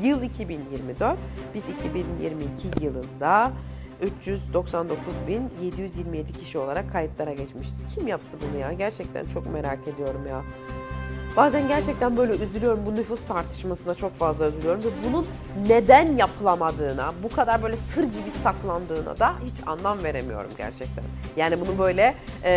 2024. Biz 2022 yılında 399.727 kişi olarak kayıtlara geçmişiz. Kim yaptı bunu ya? Gerçekten çok merak ediyorum ya. Bazen gerçekten böyle üzülüyorum. Bu nüfus tartışmasına çok fazla üzülüyorum. Ve bunun neden yapılamadığına, bu kadar böyle sır gibi saklandığına da hiç anlam veremiyorum gerçekten. Yani bunu böyle e,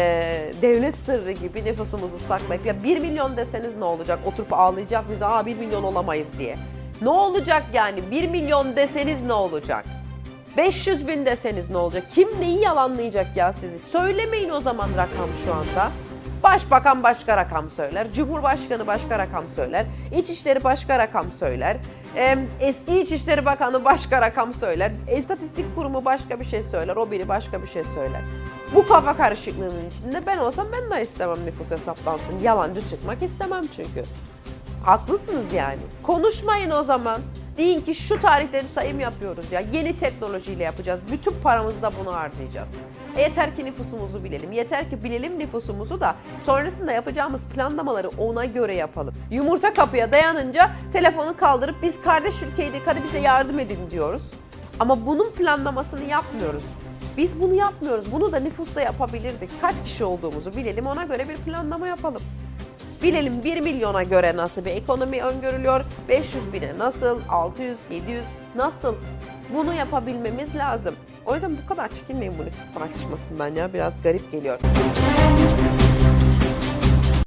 devlet sırrı gibi nüfusumuzu saklayıp ya 1 milyon deseniz ne olacak? Oturup ağlayacak bize aa 1 milyon olamayız diye. Ne olacak yani? 1 milyon deseniz ne olacak? 500 bin deseniz ne olacak? Kim neyi yalanlayacak ya sizi? Söylemeyin o zaman rakam şu anda. Başbakan başka rakam söyler, Cumhurbaşkanı başka rakam söyler, İçişleri başka rakam söyler, em, eski İçişleri Bakanı başka rakam söyler, İstatistik Kurumu başka bir şey söyler, o biri başka bir şey söyler. Bu kafa karışıklığının içinde ben olsam ben de istemem nüfus hesaplansın. Yalancı çıkmak istemem çünkü. Haklısınız yani. Konuşmayın o zaman. Deyin ki şu tarihleri sayım yapıyoruz ya. Yeni teknolojiyle yapacağız. Bütün paramızı da bunu harcayacağız. Yeter ki nüfusumuzu bilelim. Yeter ki bilelim nüfusumuzu da sonrasında yapacağımız planlamaları ona göre yapalım. Yumurta kapıya dayanınca telefonu kaldırıp biz kardeş ülkeydik hadi bize yardım edin diyoruz. Ama bunun planlamasını yapmıyoruz. Biz bunu yapmıyoruz. Bunu da nüfusta yapabilirdik. Kaç kişi olduğumuzu bilelim ona göre bir planlama yapalım. Bilelim 1 milyona göre nasıl bir ekonomi öngörülüyor, 500 bine nasıl, 600, 700 nasıl? Bunu yapabilmemiz lazım. O yüzden bu kadar çekinmeyin bu nüfus tartışmasından ya biraz garip geliyor.